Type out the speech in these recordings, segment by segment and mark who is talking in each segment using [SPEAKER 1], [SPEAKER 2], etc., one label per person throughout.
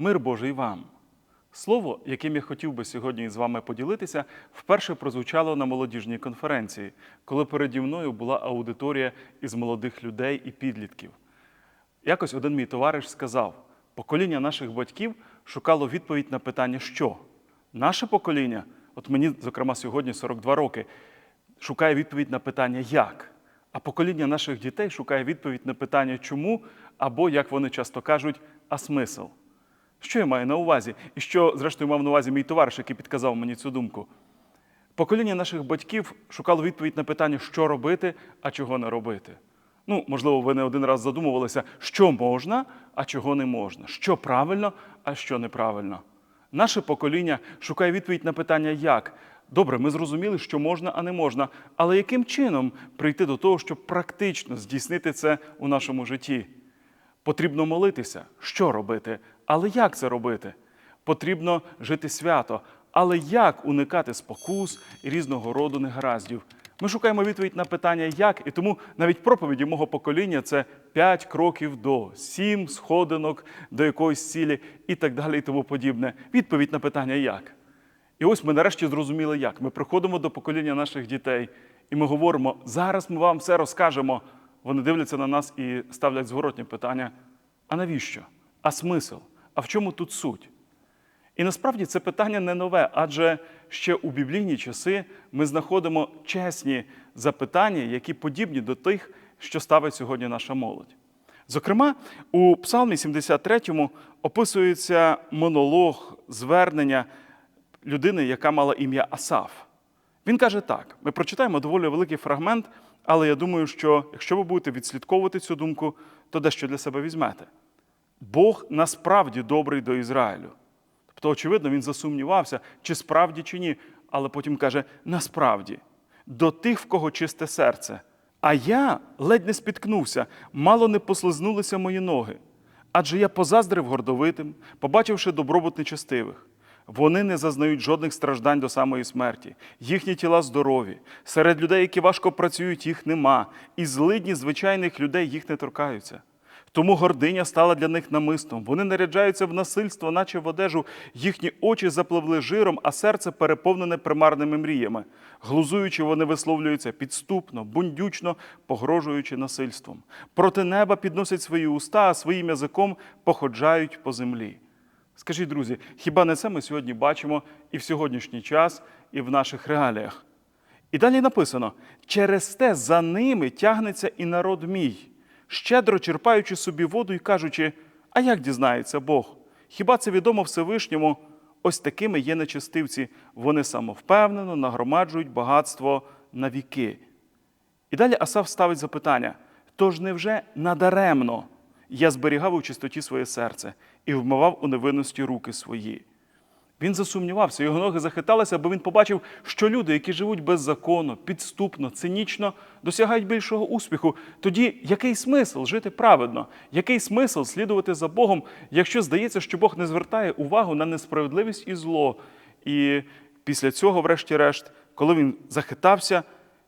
[SPEAKER 1] Мир Божий вам. Слово, яким я хотів би сьогодні з вами поділитися, вперше прозвучало на молодіжній конференції, коли переді мною була аудиторія із молодих людей і підлітків. Якось один мій товариш сказав: покоління наших батьків шукало відповідь на питання, що наше покоління, от мені, зокрема, сьогодні 42 роки, шукає відповідь на питання як. А покоління наших дітей шукає відповідь на питання чому, або, як вони часто кажуть, а смисл. Що я маю на увазі? І що, зрештою, мав на увазі мій товариш, який підказав мені цю думку. Покоління наших батьків шукало відповідь на питання, що робити, а чого не робити. Ну, можливо, ви не один раз задумувалися, що можна, а чого не можна, що правильно, а що неправильно. Наше покоління шукає відповідь на питання як. Добре, ми зрозуміли, що можна, а не можна, але яким чином прийти до того, щоб практично здійснити це у нашому житті? Потрібно молитися, що робити, але як це робити? Потрібно жити свято, але як уникати спокус і різного роду негараздів? Ми шукаємо відповідь на питання як, і тому навіть проповіді мого покоління це 5 кроків до, 7 сходинок до якоїсь цілі і так далі, і тому подібне. Відповідь на питання як. І ось ми нарешті зрозуміли, як. Ми приходимо до покоління наших дітей, і ми говоримо: зараз ми вам все розкажемо. Вони дивляться на нас і ставлять зворотні питання: а навіщо? А смисл? А в чому тут суть? І насправді це питання не нове, адже ще у біблійні часи ми знаходимо чесні запитання, які подібні до тих, що ставить сьогодні наша молодь. Зокрема, у Псалмі 73 описується монолог звернення людини, яка мала ім'я Асаф. Він каже так: ми прочитаємо доволі великий фрагмент, але я думаю, що якщо ви будете відслідковувати цю думку, то дещо для себе візьмете. Бог насправді добрий до Ізраїлю. Тобто, очевидно, він засумнівався, чи справді, чи ні. Але потім каже: насправді, до тих, в кого чисте серце. А я ледь не спіткнувся, мало не послизнулися мої ноги. Адже я позаздрив гордовитим, побачивши добробут нечестивих. Вони не зазнають жодних страждань до самої смерті. Їхні тіла здорові. Серед людей, які важко працюють, їх нема, і злидні звичайних людей їх не торкаються. Тому гординя стала для них намистом. Вони наряджаються в насильство, наче в одежу, їхні очі запливли жиром, а серце переповнене примарними мріями. Глузуючи, вони висловлюються підступно, бундючно, погрожуючи насильством. Проти неба підносять свої уста, а своїм язиком походжають по землі. Скажіть, друзі, хіба не це ми сьогодні бачимо і в сьогоднішній час, і в наших реаліях? І далі написано: через те за ними тягнеться і народ мій, щедро черпаючи собі воду і кажучи, а як дізнається Бог? Хіба це відомо Всевишньому? Ось такими є нечестивці, вони самовпевнено нагромаджують багатство на віки. І далі Асав ставить запитання: тож невже надаремно я зберігав у чистоті своє серце і вмивав у невинності руки свої? Він засумнівався, його ноги захиталися, бо він побачив, що люди, які живуть беззаконно, підступно, цинічно, досягають більшого успіху. Тоді який смисл жити праведно? Який смисл слідувати за Богом, якщо здається, що Бог не звертає увагу на несправедливість і зло? І після цього, врешті-решт, коли він захитався,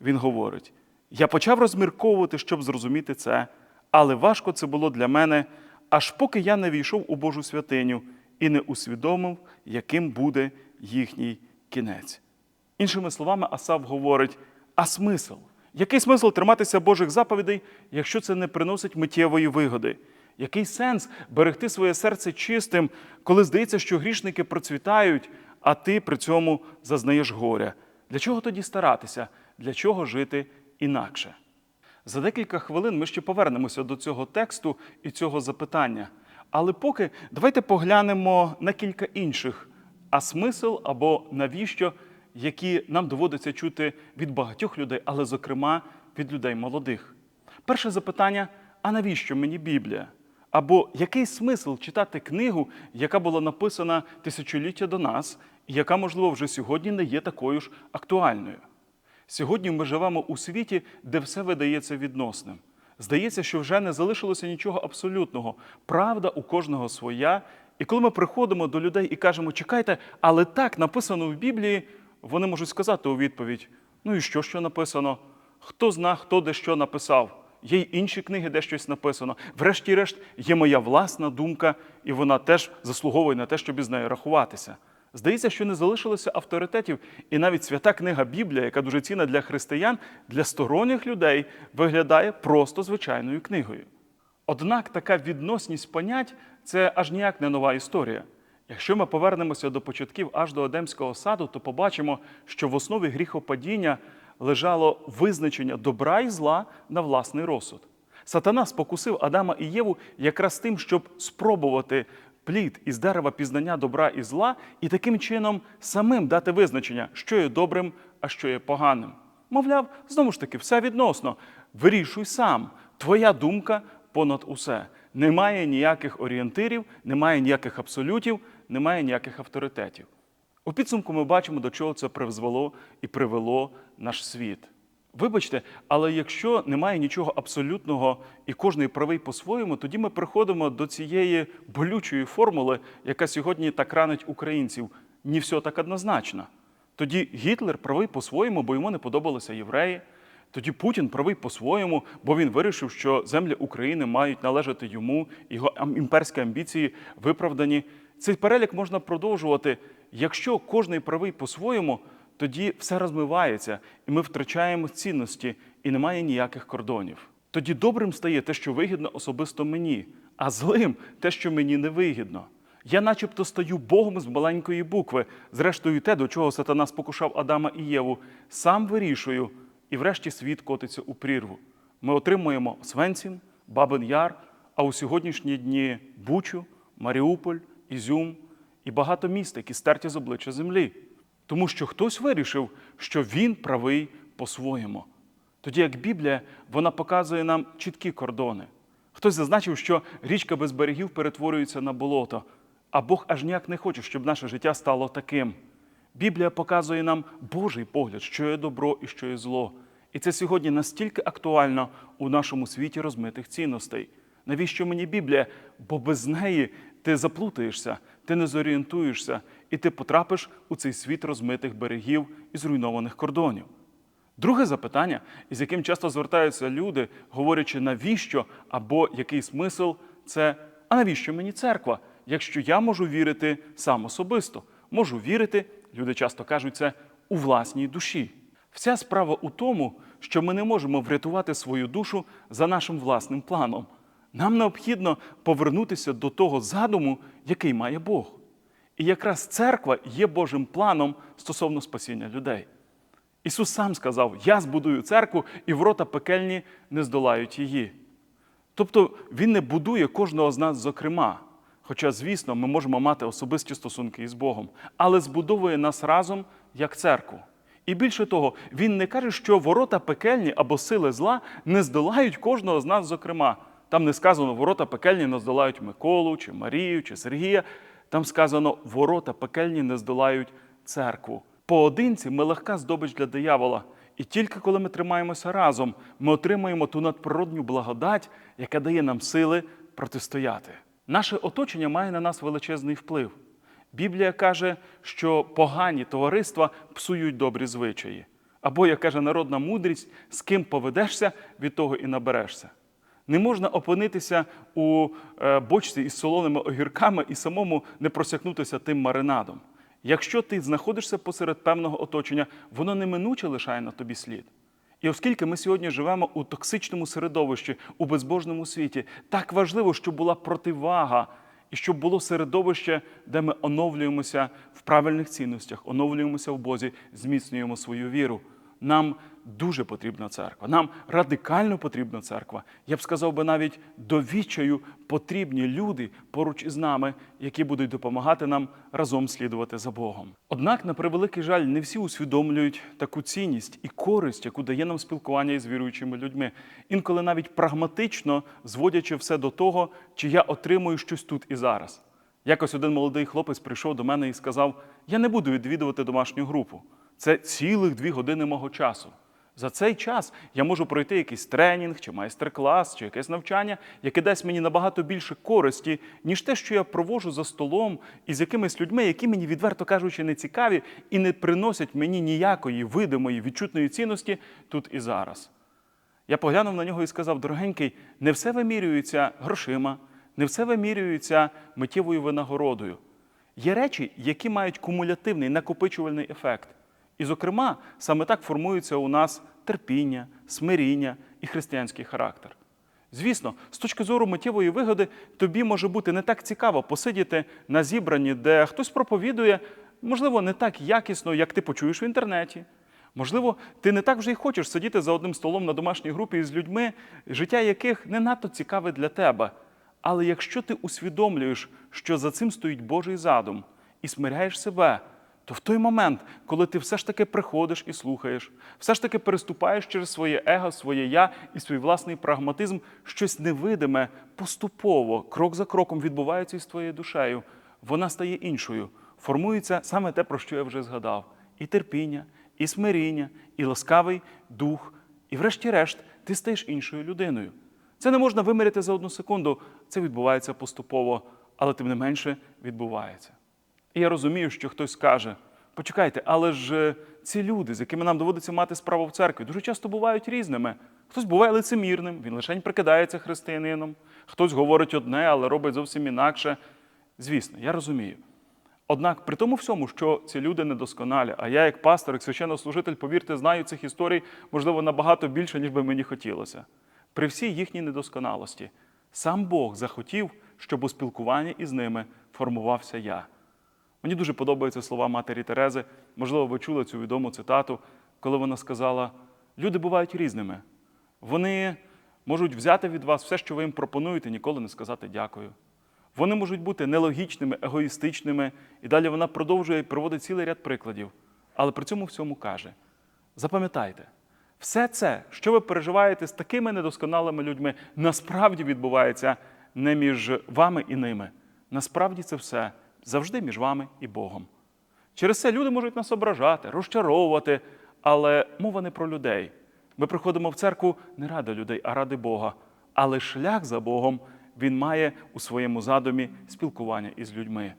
[SPEAKER 1] він говорить: я почав розмірковувати, щоб зрозуміти це, але важко це було для мене, аж поки я не війшов у Божу святиню і не усвідомив, яким буде їхній кінець. Іншими словами, Асав говорить: а смисл? Який смисл триматися Божих заповідей, якщо це не приносить миттєвої вигоди? Який сенс берегти своє серце чистим, коли здається, що грішники процвітають, а ти при цьому зазнаєш горя? Для чого тоді старатися? Для чого жити інакше? За декілька хвилин ми ще повернемося до цього тексту і цього запитання. Але поки давайте поглянемо на кілька інших, а смисл або навіщо, які нам доводиться чути від багатьох людей, але, зокрема, від людей молодих. Перше запитання: а навіщо мені Біблія? Або який смисл читати книгу, яка була написана тисячоліття до нас, і яка, можливо, вже сьогодні не є такою ж актуальною? Сьогодні ми живемо у світі, де все видається відносним. Здається, що вже не залишилося нічого абсолютного. Правда у кожного своя. І коли ми приходимо до людей і кажемо, чекайте, але так написано в Біблії, вони можуть сказати у відповідь: ну і що, що написано? Хто зна, хто де що написав? є й інші книги, де щось написано. Врешті-решт, є моя власна думка, і вона теж заслуговує на те, щоб із нею рахуватися. Здається, що не залишилося авторитетів, і навіть свята книга Біблія, яка дуже цінна для християн, для сторонніх людей виглядає просто звичайною книгою. Однак така відносність понять це аж ніяк не нова історія. Якщо ми повернемося до початків аж до Едемського саду, то побачимо, що в основі гріхопадіння лежало визначення добра і зла на власний розсуд. Сатана спокусив Адама і Єву якраз тим, щоб спробувати плід із дерева пізнання добра і зла, і таким чином самим дати визначення, що є добрим, а що є поганим. Мовляв, знову ж таки, все відносно. Вирішуй сам. Твоя думка понад усе. Немає ніяких орієнтирів, немає ніяких абсолютів, немає ніяких авторитетів. У підсумку ми бачимо, до чого це призвело і привело наш світ. Вибачте, але якщо немає нічого абсолютного і кожний правий по-своєму, тоді ми приходимо до цієї болючої формули, яка сьогодні так ранить українців. Ні все так однозначно. Тоді Гітлер правий по-своєму, бо йому не подобалися євреї. Тоді Путін правий по-своєму, бо він вирішив, що землі України мають належати йому, його імперські амбіції виправдані. Цей перелік можна продовжувати. Якщо кожний правий по-своєму, тоді все розмивається, і ми втрачаємо цінності, і немає ніяких кордонів. Тоді добрим стає те, що вигідно особисто мені, а злим те, що мені не вигідно. Я начебто стаю Богом з маленької букви, зрештою, те, до чого сатана спокушав Адама і Єву, сам вирішую, і врешті світ котиться у прірву. Ми отримуємо Свенцін, Бабин Яр, а у сьогоднішні дні Бучу, Маріуполь, Ізюм і багато міст, які стерті з обличчя землі. Тому що хтось вирішив, що він правий по-своєму. Тоді як Біблія, вона показує нам чіткі кордони. Хтось зазначив, що річка без берегів перетворюється на болото, а Бог аж ніяк не хоче, щоб наше життя стало таким. Біблія показує нам Божий погляд, що є добро і що є зло. І це сьогодні настільки актуально у нашому світі розмитих цінностей. Навіщо мені Біблія? Бо без неї ти заплутаєшся, ти не зорієнтуєшся, і ти потрапиш у цей світ розмитих берегів і зруйнованих кордонів. Друге запитання, із яким часто звертаються люди, говорячи навіщо або який смисл, це а навіщо мені церква, якщо я можу вірити сам особисто, можу вірити, люди часто кажуть це у власній душі. Вся справа у тому, що ми не можемо врятувати свою душу за нашим власним планом. Нам необхідно повернутися до того задуму, який має Бог. І якраз церква є Божим планом стосовно спасіння людей. Ісус сам сказав: Я збудую церкву, і ворота пекельні не здолають її. Тобто Він не будує кожного з нас зокрема. Хоча, звісно, ми можемо мати особисті стосунки із Богом, але збудовує нас разом як церкву. І більше того, Він не каже, що ворота пекельні або сили зла не здолають кожного з нас зокрема. Там не сказано, ворота пекельні не здолають Миколу, чи Марію, чи Сергія. Там сказано, ворота пекельні не здолають церкву. Поодинці ми легка здобич для диявола. І тільки коли ми тримаємося разом, ми отримаємо ту надприродню благодать, яка дає нам сили протистояти. Наше оточення має на нас величезний вплив. Біблія каже, що погані товариства псують добрі звичаї. Або, як каже народна мудрість, з ким поведешся, від того і наберешся. Не можна опинитися у е, бочці із солоними огірками і самому не просякнутися тим маринадом. Якщо ти знаходишся посеред певного оточення, воно неминуче лишає на тобі слід. І оскільки ми сьогодні живемо у токсичному середовищі, у безбожному світі, так важливо, щоб була противага і щоб було середовище, де ми оновлюємося в правильних цінностях, оновлюємося в Бозі, зміцнюємо свою віру. Нам дуже потрібна церква. Нам радикально потрібна церква. Я б сказав би навіть до відчаю потрібні люди поруч із нами, які будуть допомагати нам разом слідувати за Богом. Однак, на превеликий жаль, не всі усвідомлюють таку цінність і користь, яку дає нам спілкування із віруючими людьми. Інколи навіть прагматично зводячи все до того, чи я отримую щось тут і зараз. Якось один молодий хлопець прийшов до мене і сказав: Я не буду відвідувати домашню групу. Це цілих дві години мого часу. За цей час я можу пройти якийсь тренінг, чи майстер-клас, чи якесь навчання, яке дасть мені набагато більше користі, ніж те, що я провожу за столом із якимись людьми, які мені, відверто кажучи, не цікаві і не приносять мені ніякої видимої відчутної цінності тут і зараз. Я поглянув на нього і сказав: дорогенький, не все вимірюється грошима, не все вимірюється миттєвою винагородою. Є речі, які мають кумулятивний накопичувальний ефект. І, зокрема, саме так формується у нас терпіння, смиріння і християнський характер. Звісно, з точки зору миттєвої вигоди, тобі може бути не так цікаво посидіти на зібранні, де хтось проповідує, можливо, не так якісно, як ти почуєш в інтернеті. Можливо, ти не так вже й хочеш сидіти за одним столом на домашній групі із людьми, життя яких не надто цікаве для тебе. Але якщо ти усвідомлюєш, що за цим стоїть Божий задум, і смиряєш себе, то в той момент, коли ти все ж таки приходиш і слухаєш, все ж таки переступаєш через своє его, своє я і свій власний прагматизм, щось невидиме, поступово, крок за кроком відбувається із твоєю душею, вона стає іншою. Формується саме те, про що я вже згадав: і терпіння, і смиріння, і ласкавий дух, і, врешті-решт, ти стаєш іншою людиною. Це не можна виміряти за одну секунду, це відбувається поступово, але тим не менше відбувається. І я розумію, що хтось скаже: почекайте, але ж е, ці люди, з якими нам доводиться мати справу в церкві, дуже часто бувають різними. Хтось буває лицемірним, він лише прикидається християнином, хтось говорить одне, але робить зовсім інакше. Звісно, я розумію. Однак при тому всьому, що ці люди недосконалі, а я, як пастор, як священнослужитель, повірте, знаю цих історій, можливо, набагато більше, ніж би мені хотілося. При всій їхній недосконалості, сам Бог захотів, щоб у спілкуванні із ними формувався я. Мені дуже подобаються слова матері Терези. Можливо, ви чули цю відому цитату, коли вона сказала: люди бувають різними. Вони можуть взяти від вас все, що ви їм пропонуєте, ніколи не сказати дякую. Вони можуть бути нелогічними, егоїстичними, і далі вона продовжує і проводить цілий ряд прикладів. Але при цьому всьому каже: запам'ятайте, все це, що ви переживаєте з такими недосконалими людьми, насправді відбувається не між вами і ними. Насправді це все завжди між вами і Богом. Через це люди можуть нас ображати, розчаровувати, але мова не про людей. Ми приходимо в церкву не ради людей, а ради Бога. Але шлях за Богом він має у своєму задумі спілкування із людьми.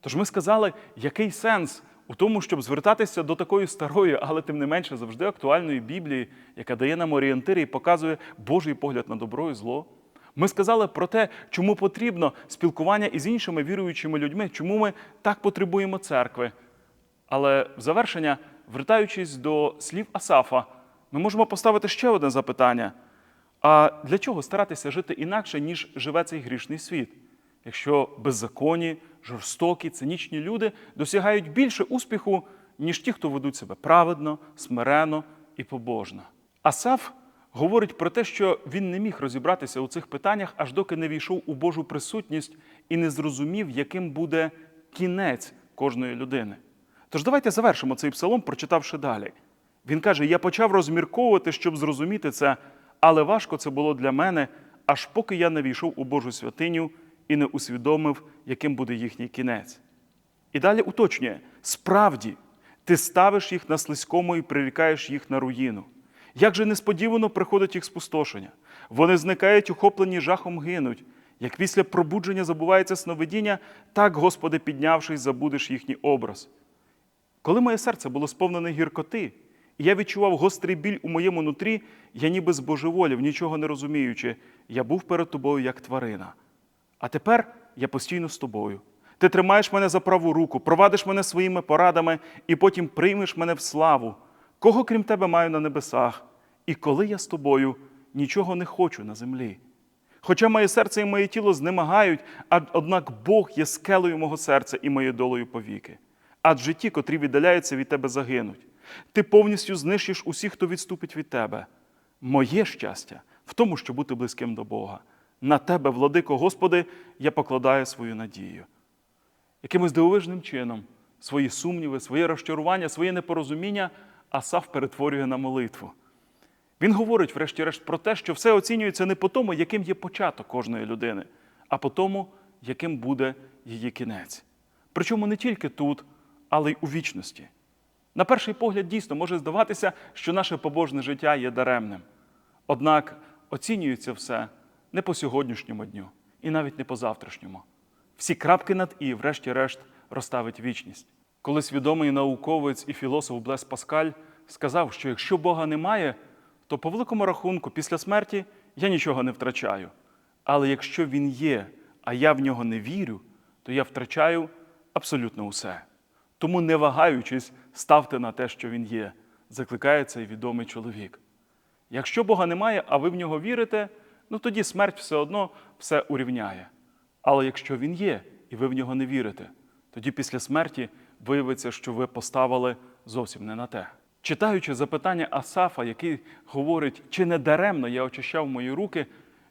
[SPEAKER 1] Тож ми сказали, який сенс у тому, щоб звертатися до такої старої, але тим не менше завжди актуальної Біблії, яка дає нам орієнтири і показує Божий погляд на добро і зло. Ми сказали про те, чому потрібно спілкування із іншими віруючими людьми, чому ми так потребуємо церкви. Але в завершення, вертаючись до слів Асафа, ми можемо поставити ще одне запитання. А для чого старатися жити інакше, ніж живе цей грішний світ? Якщо беззаконні, жорстокі, цинічні люди досягають більше успіху, ніж ті, хто ведуть себе праведно, смирено і побожно. Асаф говорить про те, що він не міг розібратися у цих питаннях, аж доки не війшов у Божу присутність і не зрозумів, яким буде кінець кожної людини. Тож давайте завершимо цей псалом, прочитавши далі. Він каже: Я почав розмірковувати, щоб зрозуміти це, але важко це було для мене, аж поки я не війшов у Божу святиню і не усвідомив, яким буде їхній кінець. І далі уточнює: справді, ти ставиш їх на слизькому і прирікаєш їх на руїну. Як же несподівано приходить їх спустошення. Вони зникають, охоплені жахом гинуть. Як після пробудження забувається сновидіння, так, Господи, піднявшись, забудеш їхній образ. Коли моє серце було сповнене гіркоти, і я відчував гострий біль у моєму нутрі, я ніби збожеволів, нічого не розуміючи, я був перед тобою як тварина. А тепер я постійно з тобою. Ти тримаєш мене за праву руку, провадиш мене своїми порадами і потім приймеш мене в славу. Кого крім тебе маю на небесах? І коли я з тобою нічого не хочу на землі. Хоча моє серце і моє тіло знемагають, а однак Бог є скелею мого серця і моєю долею повіки. Адже ті, котрі віддаляються від тебе, загинуть. Ти повністю знищиш усіх, хто відступить від тебе. Моє щастя в тому, щоб бути близьким до Бога. На тебе, владико Господи, я покладаю свою надію. Якимось дивовижним чином свої сумніви, своє розчарування, своє непорозуміння Асаф перетворює на молитву. Він говорить, врешті-решт, про те, що все оцінюється не по тому, яким є початок кожної людини, а по тому, яким буде її кінець. Причому не тільки тут, але й у вічності. На перший погляд, дійсно може здаватися, що наше побожне життя є даремним. Однак оцінюється все не по сьогоднішньому дню і навіть не по завтрашньому. Всі крапки над і, врешті-решт, розставить вічність. Колись відомий науковець і філософ Блес Паскаль сказав, що якщо Бога немає, то по великому рахунку, після смерті я нічого не втрачаю. Але якщо він є, а я в нього не вірю, то я втрачаю абсолютно усе. Тому, не вагаючись, ставте на те, що він є, закликає цей відомий чоловік. Якщо Бога немає, а ви в нього вірите, ну тоді смерть все одно все урівняє. Але якщо він є, і ви в нього не вірите, тоді після смерті виявиться, що ви поставили зовсім не на те. Читаючи запитання Асафа, який говорить, чи не даремно я очищав мої руки,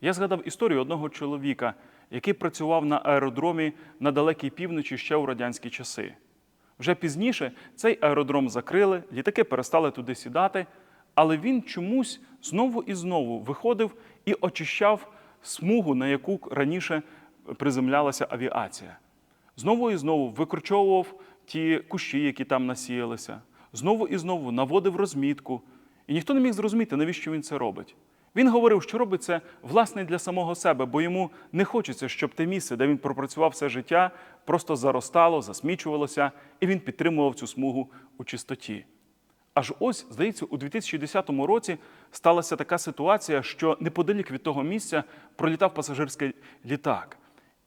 [SPEAKER 1] я згадав історію одного чоловіка, який працював на аеродромі на далекій півночі ще у радянські часи. Вже пізніше цей аеродром закрили, літаки перестали туди сідати, але він чомусь знову і знову виходив і очищав смугу, на яку раніше приземлялася авіація. Знову і знову викорчовував ті кущі, які там насіялися, знову і знову наводив розмітку. І ніхто не міг зрозуміти, навіщо він це робить. Він говорив, що робить це власне для самого себе, бо йому не хочеться, щоб те місце, де він пропрацював все життя, просто заростало, засмічувалося, і він підтримував цю смугу у чистоті. Аж ось, здається, у 2010 році сталася така ситуація, що неподалік від того місця пролітав пасажирський літак.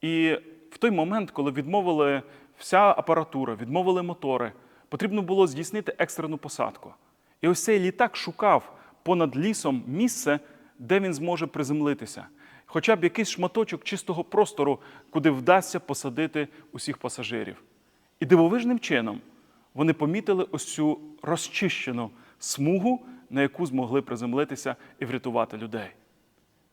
[SPEAKER 1] І в той момент, коли відмовили вся апаратура, відмовили мотори, потрібно було здійснити екстрену посадку. І ось цей літак шукав понад лісом місце, де він зможе приземлитися, хоча б якийсь шматочок чистого простору, куди вдасться посадити усіх пасажирів. І дивовижним чином вони помітили ось цю розчищену смугу, на яку змогли приземлитися і врятувати людей.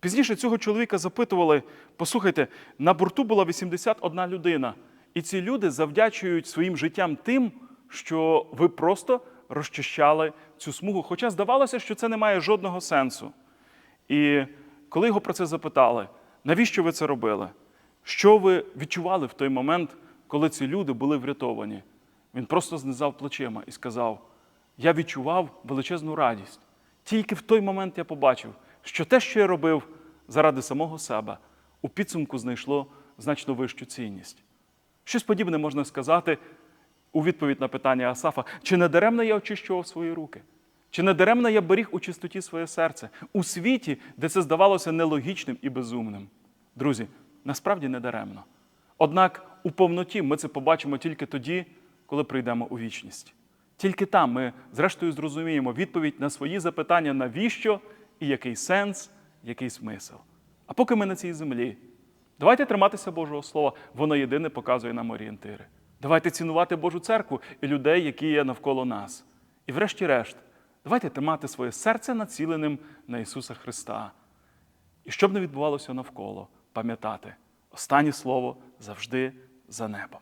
[SPEAKER 1] Пізніше цього чоловіка запитували: послухайте, на борту була 81 людина, і ці люди завдячують своїм життям тим, що ви просто розчищали цю смугу. Хоча здавалося, що це не має жодного сенсу. І коли його про це запитали, навіщо ви це робили? Що ви відчували в той момент, коли ці люди були врятовані? Він просто знизав плечима і сказав: Я відчував величезну радість. Тільки в той момент я побачив, що те, що я робив заради самого себе, у підсумку знайшло значно вищу цінність. Щось подібне можна сказати у відповідь на питання Асафа: чи не даремно я очищував свої руки? Чи не даремно я беріг у чистоті своє серце у світі, де це здавалося нелогічним і безумним? Друзі, насправді не даремно. Однак у повноті ми це побачимо тільки тоді, коли прийдемо у вічність. Тільки там ми, зрештою, зрозуміємо відповідь на свої запитання, навіщо і який сенс, який смисл. А поки ми на цій землі, давайте триматися Божого Слова, воно єдине показує нам орієнтири. Давайте цінувати Божу церкву і людей, які є навколо нас. І врешті-решт, давайте тримати своє серце націленим на Ісуса Христа. І щоб не відбувалося навколо, пам'ятати, останнє слово завжди за небом.